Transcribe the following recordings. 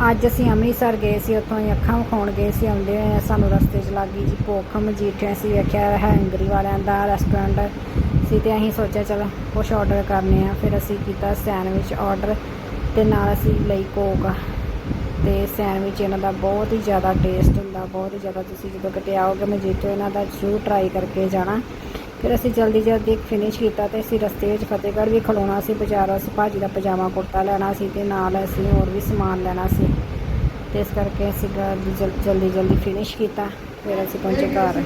ਅੱਜ ਅਸੀਂ ਅੰਮ੍ਰਿਤਸਰ ਗਏ ਸੀ, ਉੱਥੋਂ ਹੀ ਅੱਖਾਂ ਵਿਖਾਉਣ ਗਏ ਸੀ, ਆਉਂਦੇ ਹੋਏ ਸਾਨੂੰ ਰਸਤੇ 'ਚ ਲੱਗੀ ਜੀ ਭੁੱਖ, ਮਜੀਠਿਆ ਸੀ, ਵੇਖਿਆ ਹੈਂਗਰੀ ਵਾਲਿਆਂ ਦਾ ਰੈਸਟੋਰੈਂਟ ਸੀ ਤੇ ਅਸੀਂ ਸੋਚਿਆ ਚਲ ਕੁਛ ਆਰਡਰ ਕਰਨੇ ਆ। ਫਿਰ ਅਸੀਂ ਕੀਤਾ ਸੈਂਡਵਿਚ ਆਰਡਰ ਤੇ ਨਾਲ ਅਸੀਂ ਲਈ ਕੋਕ ਤੇ ਸੈਂਡਵਿਚ ਇਹਨਾਂ ਦਾ ਬਹੁਤ ਹੀ ਜ਼ਿਆਦਾ ਟੇਸਟ ਹੁੰਦਾ, ਬਹੁਤ ਹੀ ਜ਼ਿਆਦਾ ਤੁਸੀਂ ਜਦੋਂ ਕਿਤੇ ਆਓਗੇ ਮਜੀਠੋ ਇਹਨਾਂ ਦਾ ਜ਼ਰੂਰ ਟਰਾਈ ਕਰਕੇ ਜਾਣਾ। ਫਿਰ ਅਸੀਂ ਜਲਦੀ ਜਲਦੀ ਫਿਨਿਸ਼ ਕੀਤਾ ਤੇ ਅਸੀਂ ਰਸਤੇ ਵਿੱਚ ਫਤਿਹਗੜ੍ਹ ਵੀ ਖਲੋਣਾ ਸੀ ਬਾਜ਼ਾਰੋਂ ਅਸੀਂ ਭਾਜੀ ਦਾ ਪਜਾਮਾ ਕੁੜਤਾ ਲੈਣਾ ਸੀ ਤੇ ਨਾਲ ਅਸੀਂ ਹੋਰ ਵੀ ਸਮਾਨ ਲੈਣਾ ਸੀ। ਤੇ ਇਸ ਕਰਕੇ ਅਸੀਂ ਜਲਦੀ ਜਲਦੀ ਫਿਨਿਸ਼ ਕੀਤਾ ਫਿਰ ਅਸੀਂ ਪਹੁੰਚੇ ਘਰ।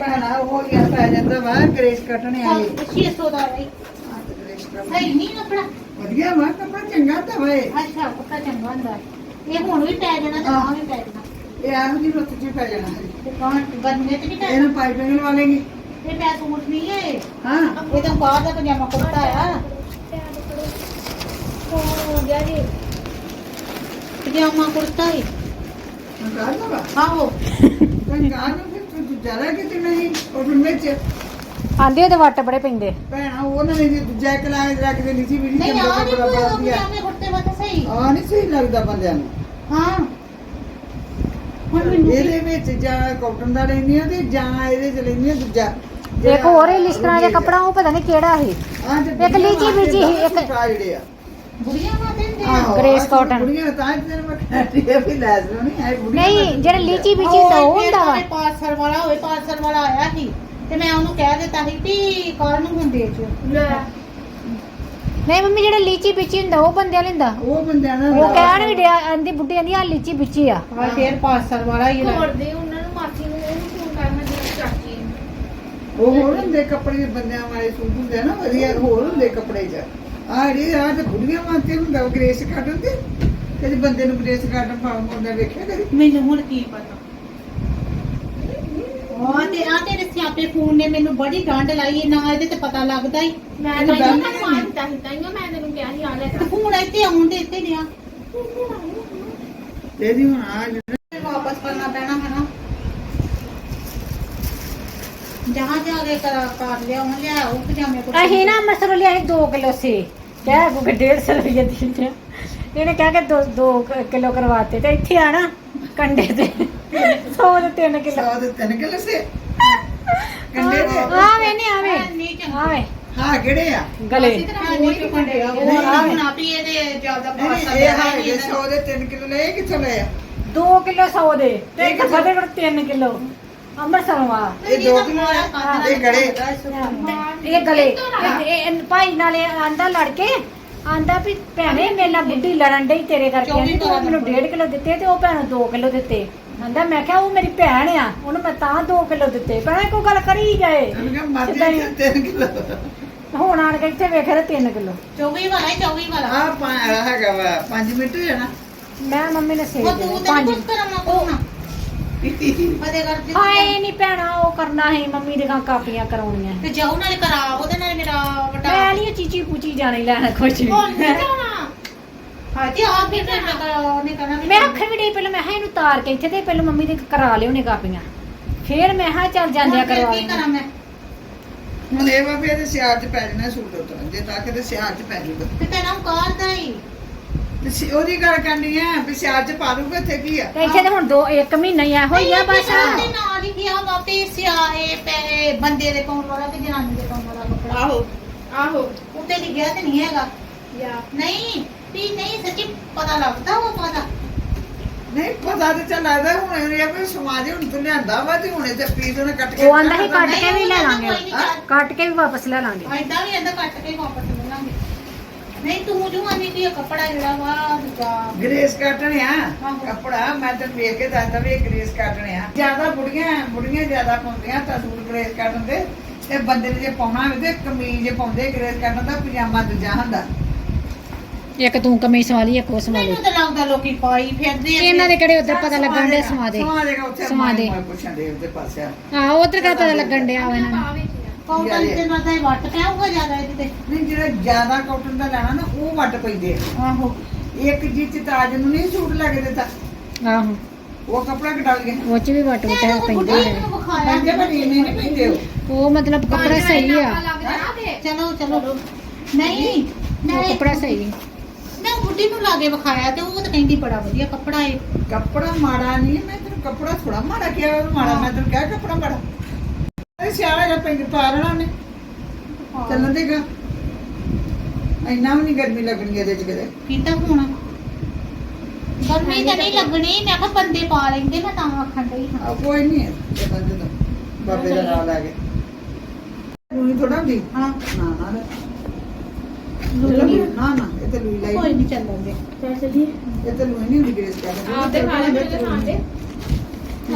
ਭੈਣਾ ਉਹ ਯਾਰ ਪੈ ਜਾਂਦਾ ਵਾ ਗ੍ਰੇਸ ਕੱਟਣੇ ਆਏ 600 ਦਾ ਹੈ। ਗ੍ਰੇਸ ਕੱਟਣੇ। ਸਹੀ ਨਹੀਂ ਆਪਣਾ ਵਧੀਆ ਵਾ ਕੱਪੜਾ ਚੰਗਾ ਤਾਂ ਵੇ ਅੱਛਾ ਪੱਕਾ ਚੰਗਾ ਹੁੰਦਾ ਇਹ ਹੁਣ ਵੀ ਪੈ ਜਾਣਾ ਤੇ ਵੀ ਪੈ ਜਾਣਾ। ਇਹ ਆਹ ਜੀ ਰੁੱਤ ਚ ਪੈ ਜਾਣਾ। ਹੈ ਤੇ ਕੌਣ ਬੰਨੇ ਤੇ ਨਹੀਂ ਪੈ ਇਹਨੂੰ ਪਾਈਪਿੰਗ ਲਵਾ ਲੇਗੀ ਇਹ ਪੈ ਸੂਟ ਨਹੀਂ ਹੈ ਹਾਂ। ਇਹ ਤਾਂ ਬਾਹਰ ਦਾ ਪਜਾਮਾ ਕੁੜਤਾ ਆ। ਹੋ ਗਿਆ ਜੀ ਪਜਾਮਾ ਕੁੜਤਾ ਹੈ ਮੈਂ ਆਹੋ ਨੂੰ ਫਿਰ ਤੂੰ ਕਿਤੇ ਨਹੀਂ ਉਹ ਆਂਦੇ ਉਹਦੇ ਵੱਟ ਬੜੇ ਪੈਂਦੇ। ਭੈਣਾ ਉਹਨਾਂ ਨੇ ਦੂਜਾ ਇੱਕ ਲਾ ਕੇ ਰੱਖਦੇ ਨਹੀਂ ਸੀ ਵੀ ਨਹੀਂ ਆ ਨਹੀਂ ਕੋਈ ਪਾ ਦਿਆ ਪਜਾਮੇ ਕੁੜਤੇ ਵਾ ਤਾਂ ਸਹੀ। ਆ ਨਹੀਂ ਸਹੀ ਲੱਗਦਾ ਬੰਦਿਆਂ ਨੂੰ। ਹਾਂ। ਇਹਦੇ ਵਿੱਚ ਜਾਂ ਕਾਟਨ ਦਾ ਲੈਂਦੀ ਆ ਤੇ ਜਾਂ ਇਹਦੇ ਚ ਲੈਂਦੀ ਆ ਦੂਜਾ। ਇੱਕ ਹੋਰ ਹੀ ਲਿਸਟਰਾਂ ਜਿਹਾ ਕੱਪੜਾ ਉਹ ਪਤਾ ਨਹੀਂ ਕਿਹੜਾ ਸੀ। ਇੱਕ ਲੀਚੀ ਬੀਜੀ ਸੀ, ਇੱਕ- ਸੂਟ ਜਿਹੜੇ ਆ। ਬੁੜੀਆਂ ਨਾ ਦਿੰਦੇ ਆ ਆਹੋ, ਗ੍ਰੇਸ ਆਹ ਕਾਟਨ। ਬੁੜੀਆਂ ਤਾਂ ਹੀ ਤੈਨੂੰ ਮੈਂ ਕਹਿੰਦੀ ਆ ਵੀ ਲੈ ਲਓ ਨਹੀਂ ਬੁੜੀਆਂ ਨਹੀਂ ਜਿਹੜਾ ਲੀਚੀ ਬੀਚੀ ਤਾਂ ਉਹ ਹੁੰਦਾ ਵਾ। ਪਾਰਸਲ ਵਾਲਾ ਹੋਵੇ ਪਾਰਸਲ ਵਾਲਾ ਆਇਆ ਸੀ। ਤੇ ਮੈਂ ਉਹਨੂੰ ਕਹਿ ਦਿੱਤਾ ਸੀ ਵੀ ਕੱਲ ਨੂੰ ਹੁਣ ਦੇ ਜਿਓ ਨਹੀਂ ਮੰਮੀ ਜਿਹੜਾ ਲੀਚੀ ਹੁੰਦਾ ਉਹ ਬੰਦਿਆਂ ਲੈਂਦਾ ਉਹ ਬੰਦਿਆਂ ਦਾ ਉਹ ਕਹਿਣ ਵੀ ਡਿਆ ਆਂਦੀ ਬੁੱਢੀ ਆਂਦੀ ਆ ਲੀਚੀ ਬੀਚੀ ਆ। ਹਾਂ ਫੇਰ ਪਾਰਸਲ ਵਾਲਾ ਹੀ ਲੈ। ਤੋੜਦੇ ਉਹਨਾਂ ਨੂੰ ਮਾਸੀ ਨੂੰ ਉਹਨੂੰ ਫੋਨ ਕਰਨਾ ਜਿਹੜੀ ਚਾਚੀ ਨੂੰ ਉਹ ਹੋਰ ਹੁੰਦੇ ਕੱਪੜੇ ਬੰਦਿਆਂ ਵਾਲੇ ਸੂਟ ਹੁੰਦੇ ਆ ਨਾ ਵਧੀਆ ਹੋਰ ਹੁੰਦੇ ਕੱਪੜੇ 'ਚ ਆ ਜਿਹੜੇ ਆ ਤੇ ਬੁੜੀਆਂ ਵਾਸਤੇ ਹੁੰਦਾ ਉਹ ਗ੍ਰੇਸ ਕਾਟਨ ਤੇ ਕਦੇ ਬੰਦੇ ਨੂੰ ਗ੍ਰੇਸ ਕਾਟਨ ਪਾਉਣ ਹੁੰਦਾ ਵੇਖਿਆ ਕਦੀ? ਮੈਨੂੰ ਹੁਣ ਕੀ ਪਤਾ। ਹਾਂ ਤੇ ਆ ਤੇਰੇ ਸਿਆਪੇ ਫੋਨ ਨੇ ਮੈਨੂੰ ਬੜੀ ਗੰਢ ਲਾਈ ਹੈ, ਨਾ ਇਹਦੇ ਤੇ ਪਤਾ ਲੱਗਦਾ ਹੀ। ਮੈਂ ਤਾਂ ਇਹਨਾਂ ਨੂੰ ਮਾਰਦਾ ਸੀ ਤਾਈਓ ਮੈਂ ਤੈਨੂੰ ਕਿਹਾ ਸੀ ਆ ਲੈ। ਤੇ ਫੋਨ ਇੱਥੇ ਆਉਣ ਦੇ ਇੱਥੇ ਤੇ ਇਹਦੀ ਹੁਣ ਆ ਜਿਹੜੇ ਵਾਪਸ ਕਰਨਾ ਪੈਣਾ ਹੈ ਨਾ ਜਹਾਂ ਜਾ ਕੇ ਕਰ ਕਰ ਲਿਆ ਹੁਣ ਲਿਆ ਉਹ ਪਜਾਮੇ ਕੋਲ ਅਸੀਂ ਨਾ ਮਸਰ ਲਿਆ ਸੀ 2 ਕਿਲੋ ਸੀ ਕਹਿ ਗੁੱਗੇ 150 ਰੁਪਏ ਦੀ ਨੇ ਇਹਨੇ ਕਹਿ ਕੇ 2 2 ਕਿਲੋ ਕਰਵਾਤੇ ਤੇ ਇੱਥੇ ਆ ਨਾ ਕੰਡੇ ਤੇ। 100 ਦੇ 3 ਕਿਲੋ। ਸੌ ਦੇ ਤਿੰਨ ਕਿਲੋ ਸੇ ਕੰਡੇ ਦੇ ਆਵੇ ਨਹੀਂ ਆਵੇ। ਆਵੇ। ਹਾਂ ਕਿਹੜੇ ਆ? ਗਲੇ। ਨਹੀਂ ਚੁਕੰਡੇ ਆ ਉਹ ਹੁਣ ਆਪੀ ਇਹਦੇ ਜ਼ਿਆਦਾ ਨਹੀਂ, ਪਾਰਸਲ ਇਹ ਹਾਂ ਇਹ ਸੌ ਦੇ ਤਿੰਨ ਕਿਲੋ ਲਏ ਕਿੱਥੋਂ ਲਏ ਆ? 2 ਕਿਲੋ 100 ਦੇ ਤੇ ਇੱਕ ਫਤਿਹਗੜ੍ਹ 3 ਕਿਲੋ। ਅੰਮ੍ਰਿਤਸਰ ਵਾ ਇਹ ਦੋ ਕਿਲੋ ਆ। ਇਹ ਗੜੇ ਇਹ ਗਲੇ। ਇਹ- ਇਹ ਭਾਈ ਨਾਲੇ ਆਂਦਾ ਲੜ ਕੇ ਆਂਦਾ ਵੀ ਭੈਣੇ ਮੇਰੇ ਨਾਲ ਬੁੱਢੀ ਲੜਨ ਡਈ ਤੇਰੇ ਕਰਕੇ। ਆਂਦੀ ਤੂੰ ਮੈਨੂੰ 1.5 ਕਿਲੋ ਦਿੱਤੇ ਤੇ ਉਹ ਭੈਣ ਨੂੰ 2 ਕਿਲੋ ਦਿੱਤੇ। ਆਂਦਾ ਮੈਂ ਕਿਹਾ ਉਹ ਮੇਰੀ ਭੈਣ ਆ ਉਹਨੂੰ ਮੈਂ ਤਾਂ 2 ਕਿਲੋ ਦਿੱਤੇ। ਭੈਣੇ ਕੋਈ ਗੱਲ ਕਰੀ ਜਾਏ। ਉਹਨੂੰ ਕਿਹਾ ਮਰ ਸਿੱਧਾ ਜਾ ਹੀ। ਤਿੰਨ ਕਿਲੋ। ਹੁਣ ਆਣ ਕੇ ਇੱਥੇ ਵੇਖਿਆ ਤੇ 3 ਕਿਲੋ। 24 ਵਾਲਾ ਹੈ 24 ਵਾਲਾ। ਆ ਹੈਗਾ ਵਾ 5 ਮਿੰਟ ਹੋ ਜਾਣਾ ਮੈਂ ਮੰਮੀ ਨੇ ਸੇਵ ਉਹ ਤੂੰ ਤੇ ਪੰਜ। ਕੁਝ ਕਰਾਉਣਾ ਕੋਣਾ ਫਦੇ ਕਰ ਹਾਏ ਨਹੀਂ ਭੈਣਾ ਉਹ ਕਰਨਾ ਹੈ ਮੰਮੀ ਦੇ ਗਾਂ ਕਾਪੀਆਂ ਕਰਾਉਣੀਆਂ। ਤੇ ਜਾਉ ਨਾਲ ਕਰਾ ਉਹਦੇ ਨਾਲ ਮੇਰਾ ਵਟਾ ਮੈਂ ਨਹੀਂ ਚੀਚੀ ਪੂਚੀ ਜਾਣੀ ਲੈਣਾ ਕੁਝ ਵੀ। ਹੁਣ ਨਹੀਂ ਜਾਣਾ। ਹਾਂ ਤੇ ਆ ਫਿਰ ਮੈਂ ਕਰਾ ਉਹਨੇ ਕਹਣਾ ਮੈਂ ਆਖਣ ਵੀ ਡਈ ਪਹਿਲਾਂ ਮੈਂ ਕਿਹਾ ਇਹਨੂੰ ਤਾਰ ਕੇ ਇੱਥੇ ਤੇ ਪਹਿਲਾਂ ਮੰਮੀ ਦੇ ਕਰਾ ਲਿਓ ਨੇ ਕਾਪੀਆਂ। ਫੇਰ ਮੈਂ ਕਿਹਾ ਚੱਲ ਜਾਂਦਿਆ ਕਰਵਾ ਕੀ ਕਰਾਂ ਲੈਣਾ ਮੈਂ? ਹੁਣ ਇਹ ਵਾ ਵੀ ਇਹਦੇ ਸਿਆਲ ਚ ਪੈ ਜਾਣਾ ਸੂਟ ਉਤਰ ਜੇ ਤਾਂ ਕਿਤੇ ਸਿਆਲ ਚ ਪੈ ਜੂਗਾ ਤੇ ਤੈਨੂੰ ਕਾਰਦਾ ਹੀ। ਸਿ- ਉਹਦੀ ਗੱਲ ਕਰਨੀ ਆ ਵੀ ਸਿਆਲ ਚ ਪਾ ਲੂਗਾ ਇੱਥੇ ਕੀ ਆ? ਤੇ ਇੱਥੇ ਤੇ ਹੁਣ ਦੋ ਇੱਕ ਮਹੀਨਾ ਹੀ ਇਹੋ ਹੀ ਆ ਬਸ। ਉਹਦੇ ਨਾਲ ਹੀ ਗਿਆ ਵਾਪੇ ਸਿਆਏ ਪੈ ਬੰਦੇ ਦੇ ਪਾਉਣ ਵਾਲਾ ਤੇ ਜਨਾਨੀ ਦੇ ਪਾਉਣ ਵਾਲਾ ਕੱਪੜਾ। ਆਹੋ ਆਹੋ। ਉੱਤੇ ਲਿਖਿਆ ਤੇ ਨਹੀਂ ਹੈਗਾ। ਯਾ। ਨਹੀਂ ਵੀ ਨਹੀਂ ਸੱਚੀ ਪਤਾ ਲੱਗਦਾ ਉਹ ਪਤਾ। ਨਹੀਂ ਪਤਾ ਤੇ ਚੱਲ ਲੱਗਦਾ ਹੁਣ ਇਹ ਵੀ ਸਮਾਜ ਹੁਣ ਤੋਂ ਲਿਆਂਦਾ ਵਾ ਤੇ ਹੁਣ ਤੇ ਪੀਸ ਉਹਨੇ ਕੱਟ ਕੇ ਉਹ ਆਂਦਾ ਸੀ ਕੱਟ ਕੇ ਵੀ ਲੈ ਲਾਂਗੇ। ਕੱਟ ਕੇ ਵੀ ਵਾਪਸ ਲੈ ਲਾਂਗੇ। ਐਦਾਂ ਵੀ ਐਦਾਂ ਕੱਟ ਕੇ ਵਾਪਸ ਲੈ ਲਾਂਗੇ। ਨਹੀਂ ਤੂੰ ਜੋ ਆਨੀ ਕੀ ਕੱਪੜਾ ਜਿਹੜਾ ਵਾ ਦੂਜਾ। ਗ੍ਰੇਸ ਕਾਟਨ ਆ? ਆਹੋ। ਕੱਪੜਾ ਮੈਂ ਤੈਨੂੰ ਵੇਖ ਕੇ ਦੱਸਦਾ ਵੀ ਇਹ ਗ੍ਰੇਸ ਕਾਟਨ ਆ। ਜ਼ਿਆਦਾ ਬੁੜੀਆਂ ਬੁੜੀਆਂ ਜ਼ਿਆਦਾ ਪਾਉਂਦੀਆਂ ਤਾਂ ਸੂਟ ਗ੍ਰੇਸ ਕਾਟਨ ਦੇ। ਤੇ ਬੰਦੇ ਨੇ ਜੇ ਪਾਉਣਾ ਹੋਵੇ ਤੇ ਕਮੀਜ਼ ਜੇ ਪਾਉਂਦੇ ਗ੍ਰੇਸ ਕਾਟਨ ਦਾ ਪਜਾਮਾ ਦੂਜਾ ਹੁੰਦਾ। ਇੱਕ ਤੂੰ ਕਮੀਜ਼ ਵਾਲੀ ਇੱਕ ਉਸ ਵਾਲੀ ਮੈਨੂੰ ਤਾਂ ਲੱਗਦਾ ਲੋਕੀ ਪਾਈ ਫਿਰਦੇ ਆ ਇਹਨਾਂ ਦੇ ਕਿਹੜੇ ਉਧਰ ਪਤਾ ਲੱਗਣ ਦੇ ਸਮਾ ਦੇ। ਸਮਾ ਦੇਗਾ ਉੱਥੇ ਸਮਾ ਦੇ। ਮੈਂ ਪੁੱਛਾਂ ਦੇ ਉੱਤੇ ਪਾਸੇ ਆ। ਹਾਂ ਉਧਰ ਕਾ ਪਤਾ ਲੱਗਣ ਡਿਆ ਵਾ ਇਹਨਾਂ ਨੂੰ। ਆ ਵਿੱਚ ਕੌਂਟਲ ਤੇ ਨਾਲ ਤਾਂ ਇਹ ਵੱਟ ਪਿਆ ਹੋਊਗਾ ਜ਼ਿਆਦਾ ਇਹਦੇ ਤੇ। ਨਹੀਂ ਜਿਹੜਾ ਜ਼ਿਆਦਾ ਕਾਟਨ ਦਾ ਲੈਣਾ ਨਾ ਉਹ ਵੱਟ ਪੈਂਦੇ ਆ। ਆਹੋ। ਇੱਕ ਜਿੱਚ ਤਾਜ ਨੂੰ ਨਹੀਂ ਸੂਟ ਲੱਗ ਦਿੱਤਾ। ਆਹੋ। ਉਹ ਕੱਪੜਾ ਕਟਾ ਲਿਆ ਉਹ ਚ ਵੀ ਵਟ ਵਟ ਪੈਂਦੇ ਬੁੱਢੀ ਨੇ ਨੂੰ ਵਿਖਾਇਆ ਪੈਂਦੇ ਪਰ ਇਹਨੇ ਨਹੀਂ ਪੈਂਦੇ ਉਹ। ਉਹ ਮਤਲਬ ਕੱਪੜਾ ਸਹੀ ਆ। ਲੱਗ ਜਾਣਾ ਤੇ ਚਲੋ ਚਲੋ। ਨਹੀਂ ਉਹ ਨਹੀਂ ਕੱਪੜਾ ਸਹੀ ਮੈਂ ਬੁੱਢੀ ਨੂੰ ਲਾ ਕੇ ਵਿਖਾਇਆ ਤੇ ਉਹ ਤਾਂ ਕਹਿੰਦੀ ਬੜਾ ਵਧੀਆ ਕੱਪੜਾ ਏ। ਕੱਪੜਾ ਮਾੜਾ ਨਹੀਂ ਮੈਂ ਤੈਨੂੰ ਕੱਪੜਾ ਥੋੜਾ ਮਾੜਾ ਕਿਹਾ ਮਾੜਾ ਮੈਂ ਤੈਨੂੰ ਕਿਹਾ ਕੱਪੜਾ ਮਾੜਾ। ਸਿਆਣਾ ਜਿਹਾ ਪਿੰਡ ਪਾ ਲੈਣਾ ਨੇ ਚੱਲਣ ਦੇਗਾ ਇੰਨਾ ਵੀ ਨਹੀਂ ਗਰਮੀ ਲੱਗਣੀ ਇਹਦੇ ਚ ਕਿਤੇ। ਕੀਤਾ ਹੁਣ? ਗਰਮੀ ਤਾਂ ਨਹੀਂ ਲੱਗਣੀ ਮੈਂ ਕਿਹਾ ਬੰਦੇ ਪਾ ਲੈਂਦੇ ਮੈਂ ਤਾਂ ਆਖਣ ਡਈ ਹਾਂ। ਆ ਕੋਈ ਨਹੀਂ ਹੈ ਚੱਲਣ ਦੇ ਬਾਬੇ ਦਾ ਨਾਮ ਲੈ ਕੇ। ਲੂਈ ਥੋੜਾ ਹੁੰਦੀ? ਹਾਂ। ਨਾ ਨਾ ਨਾ। ਲੂਈ। ਨਾ ਨਾ ਇਹ ਤੇ ਲੂਈ ਲਾਈ। ਕੋਈ ਨਹੀਂ ਚੱਲਣ ਦੇ। ਚੱਲ ਚਲੀਏ। ਇਹ ਤੇ ਲੂਈ ਨਹੀਂ ਹੁੰਦੀ ਗ੍ਰੇਸ ਕਰ ਆਪਦੇ ਖਾ ਲੈ ਮੇਰੇ ਖਾਣ ਦੇ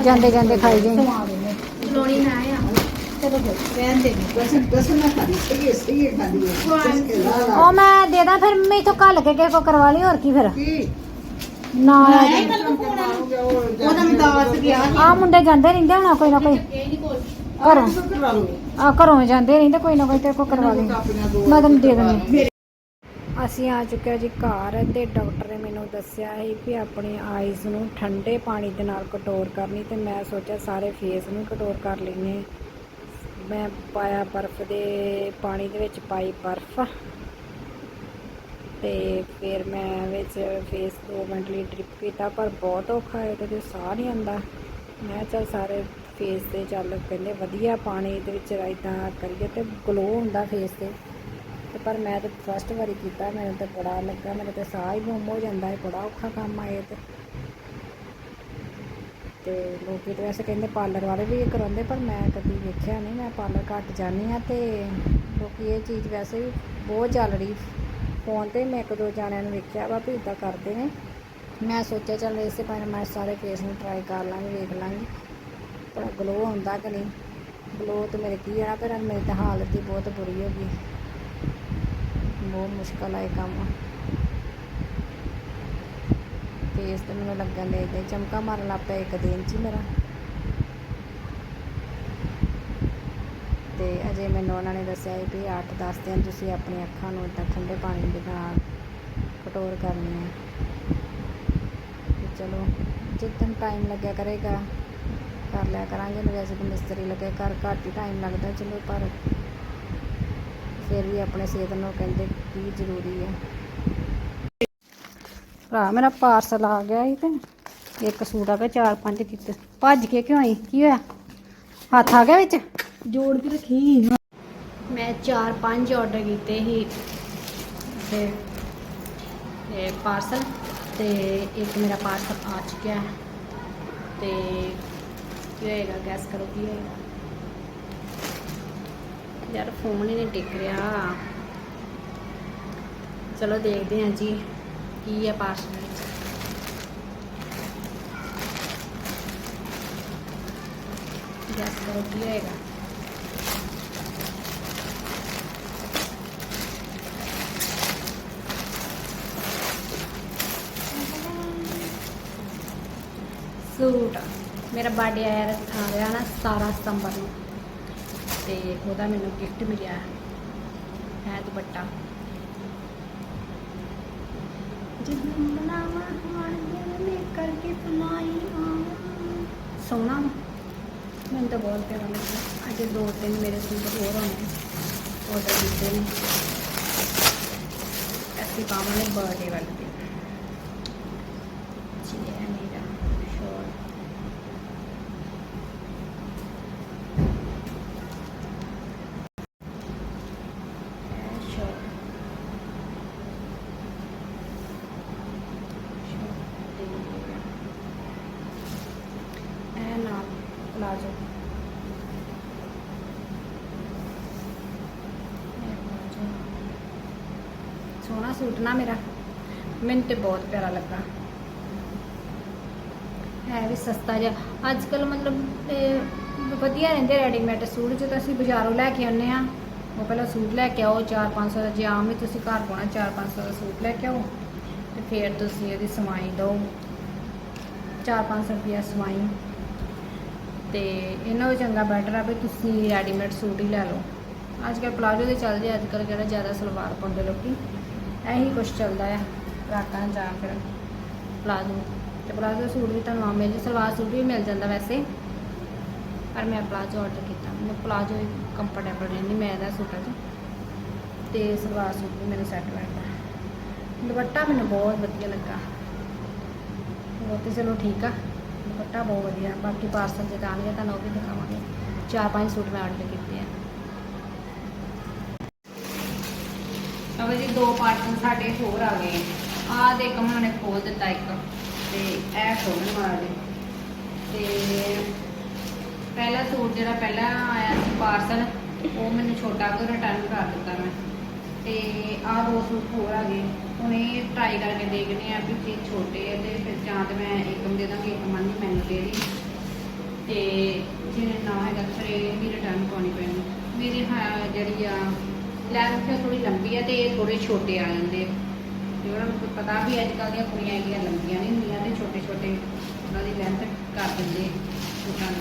ਜਾਂਦੇ ਜਾਂਦੇ ਖਾਈ ਜਾਈਂ। ਸਵਾ ਦੇਣੇ ਲੋਣੀ ਨਾ ਆ। ਚਲੋ ਰਹਿਣ ਦੇ ਦਸਨ ਦਸਨ ਨਾ ਖਾਦੀ ਸਹੀ ਹੈ ਸਹੀ ਹੈ ਖਾਦੀ ਹੈ ਦੱਸ ਕੇ ਲਾ ਲਾ ਉਹ ਮੈਂ ਦੇ ਦਾਂ ਫਿਰ ਮੈਂ ਇਥੋਂ ਘੱਲ ਕੇ ਕਿਸੇ ਕੋ ਕਰਵਾ ਲਈ ਹੋਰ ਕੀ ਫਿਰ? ਕੀ? ਨਾ ਮੈਂ ਕੱਲ ਨੂੰ ਫੋਨ ਆਇਆ ਉਹਦਾ ਮਦਾਸ ਗਿਆ ਸੀ। ਆ ਮੁੰਡੇ ਜਾਂਦੇ ਰਹਿੰਦੇ ਹੋਣਾ ਕੋਈ ਨਾ ਕੋਈ। ਇਹ ਨਹੀਂ ਕੋਲ ਘਰੋਂ ਕਰਵਾ ਲਓ। ਆ ਘਰੋਂ ਜਾਂਦੇ ਰਹਿੰਦੇ ਕੋਈ ਨਾ ਕੋਈ ਤੇਰੇ ਕੋ ਕਰਵਾ ਲਈ। ਕਾਪੀਆਂ ਦੋ ਮੈਂ ਤੈਨੂੰ ਦੇ ਦਿੰਦੀ। ਅਸੀਂ ਆ ਚੁੱਕੇ ਹਾਂ ਜੀ ਘਰ ਤੇ ਡਾਕਟਰ ਨੇ ਮੈਨੂੰ ਦੱਸਿਆ ਸੀ ਆਪਣੀ ਆਈਜ਼ ਨੂੰ ਠੰਡੇ ਪਾਣੀ ਦੇ ਨਾਲ ਕਟੋਰ ਕਰਨੀ ਤੇ ਮੈਂ ਸੋਚਿਆ ਸਾਰੇ ਫੇਸ ਨੂੰ ਕਟੋਰ ਕਰ ਲੈਨੇ ਮੈਂ ਪਾਇਆ ਬਰਫ਼ ਦੇ ਪਾਣੀ ਦੇ ਵਿੱਚ ਪਾਈ ਬਰਫ਼। ਤੇ ਫਿਰ ਮੈਂ ਵਿੱਚ ਫੇਸ 2 ਮਿੰਟ ਲਈ ਡ੍ਰਿਪ ਕੀਤਾ, ਪਰ ਬਹੁਤ ਔਖਾ ਹੈ ਤੇ ਸਾਹ ਨਹੀਂ ਆਉਂਦਾ। ਮੈਂ ਚੱਲ ਸਾਰੇ ਫੇਸ ਤੇ ਚੱਲ ਕਹਿੰਦੇ ਵਧੀਆ ਪਾਣੀ ਦੇ ਵਿੱਚ ਇਦਾਂ ਕਰੀਏ ਤੇ ਗਲੋ ਹੁੰਦਾ ਫੇਸ ਤੇ। ਤੇ ਪਰ ਮੈਂ ਤਾਂ ਫਸਟ ਵਾਰੀ ਕੀਤਾ, ਮੈਨੂੰ ਤਾਂ ਬੜਾ ਲੱਗਾ ਮੇਰੇ ਤੇ ਸਾਹ ਹੀ ਗੁੰਮ ਹੋ ਜਾਂਦਾ ਹੈ, ਬੜਾ ਔਖਾ ਕੰਮ ਆਇਆ ਇਹ ਤੇ। ਤੇ ਲੋਕੀ ਤਾਂ ਵੈਸੇ ਕਹਿੰਦੇ ਪਾਰਲਰ ਵਾਲੇ ਵੀ ਇਹ ਕਰਾਉਂਦੇ, ਪਰ ਮੈਂ ਕਦੀ ਵੇਖਿਆ ਨਹੀਂ। ਮੈਂ ਪਾਰਲਰ ਘੱਟ ਜਾਂਦੀ ਆ ਤੇ ਲੋਕੀ ਇਹ ਚੀਜ਼ ਵੈਸੇ ਵੀ ਬਹੁਤ ਚੱਲ ਰਹੀ। ਫੋਨ ਤੇ ਮੈਂ ਇੱਕ ਦੋ ਜਾਣਿਆਂ ਨੂੰ ਵੇਖਿਆ ਵਾ ਵੀ ਇਦਾਂ ਕਰਦੇ ਨੇ। ਮੈਂ ਸੋਚਿਆ ਚੱਲ ਇਸੇ ਬਾਰੇ ਮੈਂ ਸਾਰੇ ਫੇਸ ਨੂੰ ਟਰਾਈ ਕਰ ਲਾਂਗੀ, ਵੇਖ ਲਾਂਗੀ। ਪਰ ਗਲੋ ਆਉਂਦਾ ਕਿ ਨਹੀਂ? ਗਲੋ ਤੇ ਮੇਰੇ ਕੀ ਆ, ਪਰ ਮੇਰੀ ਤਾਂ ਹਾਲਤ ਹੀ ਬਹੁਤ ਬੁਰੀ ਹੋ ਗਈ। ਬਹੁਤ ਮੁਸ਼ਕਲ ਆ ਇਹ ਕੰਮ। ਫੇਸ ਤੇ ਮੈਨੂੰ ਲੱਗਣ ਦੇ ਇਦਾਂ ਚਮਕਾ ਮਾਰਨ ਲੱਗ ਪਿਆ ਇੱਕ ਦਿਨ ਚ ਹੀ ਮੇਰਾ। ਤੇ ਅਜੇ ਮੈਨੂੰ ਉਹਨਾਂ ਨੇ ਦੱਸਿਆ ਵੀ 8-10 ਦਿਨ ਤੁਸੀਂ ਆਪਣੀ ਅੱਖਾਂ ਨੂੰ ਇਦਾਂ ਠੰਡੇ ਪਾਣੀ ਦੇ ਨਾਲ ਕਟੋਰ ਕਰਨੀ ਹੈ ਚਲੋ ਜਿੱਦਨ ਟਾਈਮ ਲੱਗਿਆ ਕਰੇਗਾ, ਕਰ ਲਿਆ ਕਰਾਂਗੇ। ਨਾ ਵੈਸੇ ਤਾਂ ਮਿਸਤਰੀ ਲੱਗੇ, ਘਰ ਘੱਟ ਹੀ ਟਾਈਮ ਲੱਗਦਾ, ਚਲੋ ਪਰ ਫਿਰ ਵੀ ਆਪਣੇ ਸਿਹਤ ਨੂੰ ਕਹਿੰਦੇ ਕੀ ਜ਼ਰੂਰੀ ਹੈ ਭਰਾ ਮੇਰਾ ਪਾਰਸਲ ਆ ਗਿਆ ਸੀ ਤੇ ਇੱਕ ਸੂਟ ਆ ਗਿਆ ਚਾਰ ਪੰਜ ਕੀਤੇ। ਭੱਜ ਕੇ ਕਿਉਂ ਆਈ? ਕੀ ਹੋਇਆ? ਹੱਥ ਆ ਗਿਆ ਵਿੱਚ? ਜੋੜ ਕੇ ਰੱਖੀ। ਮੈਂ 4-5 ਆਰਡਰ ਕੀਤੇ ਸੀ। ਤੇ ਇਹ ਪਾਰਸਲ, ਤੇ ਇੱਕ ਮੇਰਾ ਪਾਰਸਲ ਆ ਚੁੱਕਿਆ। ਤੇ ਕੀ ਹੋਏਗਾ? ਗੈਸ ਕਰੋ ਕੀ ਹੋਏਗਾ? ਯਾਰ ਫੋਨ ਹੀ ਨਹੀਂ ਟਿਕ ਰਿਹਾ। ਚਲੋ ਦੇਖਦੇ ਹਾਂ ਜੀ। ਕੀ ਹੈ ਪਾਰਸਲ ਵਿੱਚ? ਗੈਸ ਕਰੋ ਕੀ ਹੋਏਗਾ। ਸੂਟ। ਮੇਰਾ ਬਰਥਡੇ ਆਇਆ ਆ ਰਿਹਾ ਨਾ 17 ਸਤੰਬਰ ਨੂੰ। ਤੇ ਉਹਦਾ ਮੈਨੂੰ ਗਿਫਟ ਮਿਲਿਆ। ਹੈ ਦੁਪੱਟਾ। ਜਿੰਨ ਮਨਾਵਾ ਹਾਣ ਕਰਕੇ ਤੁਮਾਈ ਆ ਸੋਹਣਾ ਮੈਨੂੰ ਤਾਂ ਬਹੁਤ ਪਿਆਰਾ ਲੱਗਾ ਅੱਜ ਦੋ ਤਿੰਨ ਮੇਰੇ ਸੂਟ ਹੋਰ ਆਉਣੇ ਆਰਡਰ ਕੀਤੇ ਨੇ। ਅਸੀਂ ਪਾਵਾਂਗੇ ਬਰਥਡੇ ਵਾਲੇ ਦਿਨ ਜੀ ਇਹ ਮੇਰਾ ਸ਼ੋਰ ਇਹ ਸ਼ੋਰ ਇਹ ਨਾਲ ਪਲਾਜੋ ਇਹ ਸੋਹਣਾ ਸੂਟ ਨਾ ਮੇਰਾ। ਮੈਨੂੰ ਤੇ ਬਹੁਤ ਪਿਆਰਾ ਲੱਗਾ। ਹੈ ਵੀ ਸਸਤਾ ਜਿਹਾ। ਅੱਜ ਕੱਲ ਮਤਲਬ ਵਧੀਆ ਰਹਿੰਦੇ ਰੈਡੀਮੇਡ ਸੂਟ। ਜਦੋਂ ਅਸੀਂ ਬਾਜ਼ਾਰੋਂ ਲੈ ਕੇ ਆਉਂਦੇ ਆ ਉਹ ਪਹਿਲਾਂ ਸੂਟ ਲੈ ਕੇ ਆਓ 4-500 ਦਾ ਜੇ ਆਮ ਵੀ ਤੁਸੀਂ ਘਰ ਪਾਉਣਾ 4-500 ਦਾ ਸੂਟ ਲੈ ਕੇ ਆਓ। ਤੇ ਫਿਰ ਤੁਸੀਂ ਇਹਦੀ ਸਵਾਈ ਦਿਓ। 4-500 ਰੁਪਇਆ ਸਵਾਈ ਤੇ ਇਹਨਾਂ ਤੋਂ ਚੰਗਾ ਬੈਟਰ ਆ ਵੀ ਤੁਸੀਂ ਰੈਡੀਮੇਡ ਸੂਟ ਹੀ ਲੈ ਲਓ। ਅੱਜ ਕੱਲ ਪਲਾਜੋ ਦੇ ਚੱਲਦੇ ਅੱਜ ਕੱਲ ਕਿਹੜਾ ਜ਼ਿਆਦਾ ਸਲਵਾਰ ਪਾਉਂਦੇ ਲੋਕੀ। ਇਹੀ ਕੁਝ ਚੱਲਦਾ ਆ ਰਾਤਾਂ ਜਾਂ ਫਿਰ ਪਲਾਜੋ। ਤੇ ਪਲਾਜੋ ਸੂਟ ਵੀ ਤੁਹਾਨੂੰ ਆਮ ਮਿਲ ਸਲਵਾਰ ਸੂਟ ਵੀ ਮਿਲ ਜਾਂਦਾ ਵੈਸੇ। ਪਰ ਮੈਂ ਪਲਾਜੋ ਆਰਡਰ ਕੀਤਾ। ਮੈਨੂੰ ਪਲਾਜੋ ਕੰਫਰਟੇਬਲ ਰਹਿੰਦੀ ਮੈਂ ਇਹਦਾ ਸੂਟਾਂ 'ਚ ਤੇ ਸਲਵਾਰ ਸੂਟ ਵੀ ਮੈਨੂੰ ਸੈੱਟ ਬੈਠਦਾ ਦੁਪੱਟਾ ਮੈਨੂੰ ਬਹੁਤ ਵਧੀਆ ਲੱਗਾ। ਉਹ ਤੇ ਚਲੋ ਠੀਕ ਆ। ਦੁਪੱਟਾ ਬਹੁਤ ਵਧੀਆ। ਬਾਕੀ ਪਾਰਸਲ ਜੇ ਆਉਣਗੇ ਤੁਹਾਨੂੰ ਉਹ ਵੀ ਦਿਖਾਵਾਂਗੇ। ਚਾਰ ਪੰਜ ਸੂਟ ਮੈਂ ਆਰਡਰ ਕੀਤੇ ਆ। ਅਵੇ ਜੀ, ਦੋ ਪਾਰਸਲ ਸਾਡੇ ਹੋਰ ਆ ਗਏ। ਆ ਦੇ ਕਮਲ ਨੇ ਖੋਲ ਦਿੱਤਾ ਇੱਕ। ਤੇ ਇਹ ਖੋਲਣ ਵਾਲਾ ਜੀ। ਤੇ ਪਹਿਲਾ ਸੂਟ ਜਿਹੜਾ ਪਹਿਲਾਂ ਆਇਆ ਸੀ ਪਾਰਸਲ, ਉਹ ਮੈਨੂੰ ਛੋਟਾ ਕੋ ਰਿਟਰਨ ਕਰ ਦਿੱਤਾ ਮੈਂ। ਤੇ ਆ ਦੋ ਸੂਟ ਹੋਰ ਆ ਗਏ। ਹੁਣ ਇਹ ਟਰਾਈ ਕਰਕੇ ਦੇਖਦੇ ਆ ਵੀ ਚੀਜ਼ ਛੋਟੇ ਆ ਤੇ ਫਿਰ ਜਾਂ ਤੇ ਮੈਂ ਇੱਕ ਨੂੰ ਦੇ ਦਾਂਗੀ, ਇੱਕ ਮੰਨ ਮੈਨੂੰ ਦੇ ਦੀ ਤੇ ਜੇ ਨਾ ਹੈਗਾ ਫਿਰ ਇਹ ਵੀ ਰਿਟਰਨ ਪਾਉਣੀ ਪੈਣੀ। ਮੇਰੀ ਜਿਹੜੀ ਆ ਲੈਂਥ ਥੋੜੀ ਲੰਬੀ ਆ ਤੇ ਇਹ ਥੋੜੇ ਛੋਟੇ ਆ ਜਾਂਦੇ ਆ। ਤੇ ਪਤਾ ਵੀ ਅੱਜ ਕੱਲ੍ਹ ਦੀਆਂ ਕੁੜੀਆਂ ਇੰਨੀਆਂ ਲੰਬੀਆਂ ਨਹੀਂ ਹੁੰਦੀਆਂ ਤੇ ਛੋਟੇ ਛੋਟੇ ਉਹਨਾਂ ਦੀ ਲੈਂਥ ਕਰ ਦਿੰਦੇ ਸੂਟਾਂ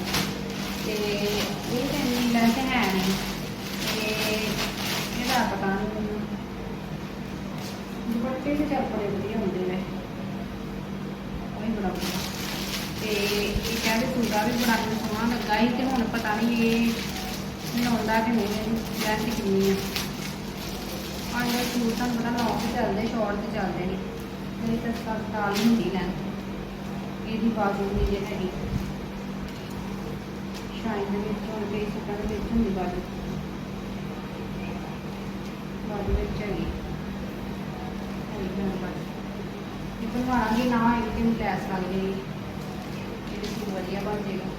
ਤੇ ਇਹ ਤਾਂ ਇੰਨੀ ਲੈਂਥ ਹੈ ਨਹੀਂ ਤੇ ਇਹਦਾ ਪਤਾ ਨਹੀਂ ਦੁਪੱਟੇ ਵੀ ਚੱਲ ਬੜੇ ਵਧੀਆ ਹੁੰਦੇ ਨੇ। ਉਹ ਬੜਾ ਤੇ ਇਹ ਕਹਿੰਦੇ ਸੂਟਾ ਵੀ ਬੜਾ ਸੋਹਣਾ ਲੱਗਾ ਸੀ ਤੇ ਹੁਣ ਪਤਾ ਨਹੀਂ ਇਹ ਬਣਾਉਂਦਾ ਕਿ ਨਹੀਂ ਲੈਂਥ ਕਿੰਨੀ ਆ। ਅੱਜ ਸੂਟ ਤੁਹਾਨੂੰ ਪਤਾ ਲੌਂਗ ਤੇ ਚੱਲਦੇ ਸ਼ਾਰਟ ਤੇ ਚੱਲਦੇ ਨੇ। ਮੇਰੀ ਤਾਂ ਤਤਕਾਲ ਹੀ ਹੁੰਦੀ ਲੈਂਥ ਇਹਦੀ ਬਾਜੂ ਨਹੀਂ ਜੇ ਹੈਗੀ। ਸ਼ਾਇਦ ਦੇ ਵਿੱਚ ਹੁਣ ਕਈ ਸੂਟਾਂ ਦੇ ਵਿੱਚ ਹੁੰਦੀ ਬਾਜੂ। ਬਾਜੂ ਵਿੱਚ ਹੈਗੀ। ਹੈਗੀ ਮੇਰੇ ਬਾਜੂ ਇਹ ਬਣਵਾਉਣਗੇ ਨਾ ਹੋਏਗੀ ਤੇ ਲੈਸ ਲੱਗ ਜਾਏਗੀ ਇਹਦੇ ਸੂਟ ਵਧੀਆ ਬਣ ਜਾਏਗਾ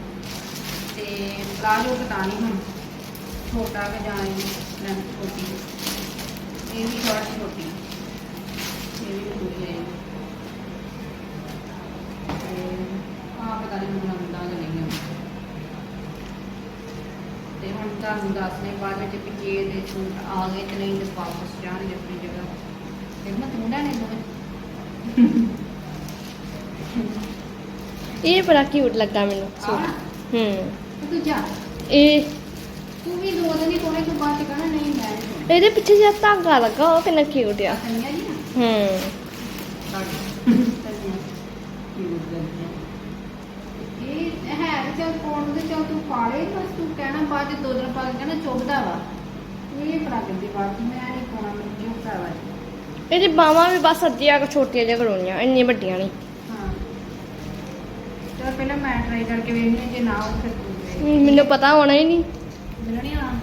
ਤੇ ਪਲਾਜੋ ਪਤਾ ਹੁਣ ਛੋਟਾ ਕਿ ਜਾਂ ਲੈਂਥ ਛੋਟੀ ਇਹ ਵੀ ਸ਼ਾਰਟ ਛੋਟੀ ਇਹ ਵੀ ਪੂਰੀ ਹੈ ਆ ਪਤਾ ਨਹੀਂ ਮੈਨੂੰ ਲੱਗਦਾ ਜਾਂ ਨਹੀਂ ਤੇ ਹੁਣ ਤੁਹਾਨੂੰ ਦੱਸਦੇ ਬਾਅਦ ਵਿੱਚ ਵੀ ਜੇ ਦੇ ਸੂਟ ਆ ਗਏ ਤੇ ਨਹੀਂ ਤੇ ਵਾਪਸ ਜਾਣਗੇ ਆਪਣੀ ਜਗ੍ਹਾ। ਇਹ ਬੜਾ ਕਿਊਟ ਲੱਗਾ ਮੈਨੂੰ ਸੂਟ ਹੂੰ ਤੇ ਜਾ ਇਹ ਤੂੰ ਵੀ ਦੋ ਦਿਨ ਕੋਨੇ ਤੂੰ ਬਾਅਦ ਕਹਿਣਾ ਨਹੀਂ ਮੈਂ ਇਹਦੇ ਪਿੱਛੇ ਜਿਹਾ ਧਾਗਾ ਲੱਗਾ ਉਹ ਕਿੰਨਾ ਕਿਊਟ ਆ ਹੂੰ ਇਹ ਹੈ ਚੱਲ ਕੋਣ ਦੇ ਚੱਲ ਤੂੰ ਪਾ ਲੈ ਬਸ ਤੂੰ ਕਹਿਣਾ ਬਾਅਦ ਦੋ ਦਿਨ ਕੇ ਕਹਿਣਾ ਚੁੱਭਦਾ ਵਾ ਇਹ ਗੰਦੀ ਬਾਤ ਮੈਂ ਨਹੀਂ ਪਾਉਣਾ ਮੈਨੂੰ ਚੁੱਭਦਾ ਵਾ ਇਹਦੀ ਬਾਹਾਂ ਵੀ ਬਸ ਅੱਧੀਆਂ ਕੁ ਛੋਟੀਆਂ ਜਿਹੀਆਂ ਕਰਾਉਣੀਆਂ ਇੰਨੀ ਵੱਡੀਆਂ ਨਹੀਂ। ਹਾਂ। ਚਲ ਪਹਿਲਾਂ ਮੈਂ ਟਰਾਈ ਕਰਕੇ ਵੇਖਦੀ ਹਾਂ ਜੇ ਨਾ ਹੋ ਫਿਰ ਤੂੰ ਵੇਖ। ਹੂੰ, ਮੈਨੂੰ ਪਤਾ ਹੋਣਾ ਹੀ ਨਹੀਂ। ਮੈਨੂੰ ਨਹੀਂ ਆਉਣਾ।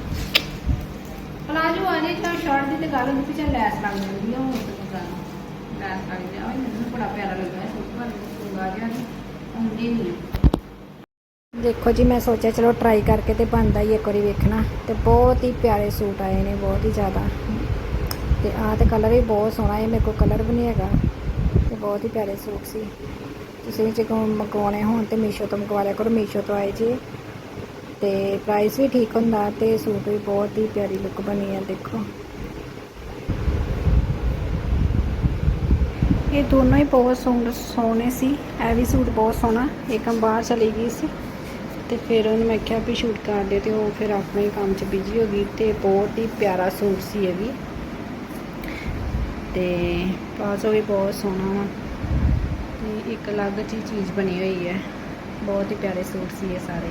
ਪਲਾਜੋ ਆ ਜੇ ਤਾਂ ਸ਼ਾਰਟ ਦੀ ਤੇ ਗੱਲ ਹੁੰਦੀ ਕਿ ਚੱਲ ਲੈਸ ਲੱਗ ਜਾਂਦੀ ਆ ਹੁਣ ਤੇ ਗੱਲ ਲੈਸ ਲੱਗ ਜਾ ਉਹ ਮੈਨੂੰ ਬੜਾ ਪਿਆਰਾ ਲੱਗਾ ਇਹ ਸੂਟ ਪਰ ਸੁੰਗਾ ਜਿਹਾ ਤੇ ਆਉਂਦੀ ਨਹੀਂ ਆ। ਦੇਖੋ ਜੀ ਮੈਂ ਸੋਚਿਆ ਚਲੋ ਟਰਾਈ ਕਰਕੇ ਤੇ ਬਣਦਾ ਹੀ ਇੱਕ ਵਾਰੀ ਵੇਖਣਾ। ਤੇ ਬਹੁਤ ਹੀ ਪਿਆਰੇ ਸੂਟ ਆਏ ਨੇ ਬਹੁਤ ਹੀ ਜ਼ਿਆਦਾ। ਤੇ ਆਹ ਤੇ ਕਲਰ ਵੀ ਬਹੁਤ ਸੋਹਣਾ ਹੈ ਮੇਰੇ ਕੋਲ ਕਲਰ ਵੀ ਨਹੀਂ ਹੈਗਾ ਤੇ ਬਹੁਤ ਹੀ ਪਿਆਰੇ ਸੂਟ ਸੀ। ਤੁਸੀਂ ਜੇ ਕੋ ਮੰਗਵਾਉਣੇ ਹੋਣ ਤੇ ਮੀਸ਼ੋ ਤੋਂ ਮੰਗਵਾ ਲਿਆ ਕਰੋ, ਮੀਸ਼ੋ ਤੋਂ ਆਏ ਜੀ ਤੇ ਪ੍ਰਾਈਸ ਵੀ ਠੀਕ ਹੁੰਦਾ ਤੇ ਸੂਟ ਵੀ ਬਹੁਤ ਹੀ ਪਿਆਰੀ ਲੁੱਕ ਬਣੀ ਹੈ ਦੇਖੋ। ਇਹ ਦੋਨੋਂ ਹੀ ਬਹੁਤ ਸੋਹਣੇ ਸੋਹਣੇ ਸੀ, ਇਹ ਵੀ ਸੂਟ ਬਹੁਤ ਸੋਹਣਾ ਇੱਕ ਬਾਹਰ ਚਲੀ ਗਈ ਸੀ ਤੇ ਫਿਰ ਉਹਨੂੰ ਮੈਂ ਕਿਹਾ ਵੀ ਸ਼ੂਟ ਕਰ ਦੇ ਤੇ ਉਹ ਫਿਰ ਆਪਣੇ ਕੰਮ 'ਚ ਬਿਜ਼ੀ ਹੋ ਗਈ ਤੇ ਬਹੁਤ ਹੀ ਪਿਆਰਾ ਸੂਟ ਸੀ ਇਹ ਵੀ। ਤੇ ਪਲਾਜ਼ੋ ਵੀ ਬਹੁਤ ਸੋਹਣਾ ਵਾ। ਤੇ ਇੱਕ ਅਲੱਗ ਜਿਹੀ ਚੀਜ਼ ਬਣੀ ਹੋਈ ਹੈ। ਬਹੁਤ ਹੀ ਪਿਆਰੇ ਸੂਟ ਸੀ ਇਹ ਸਾਰੇ।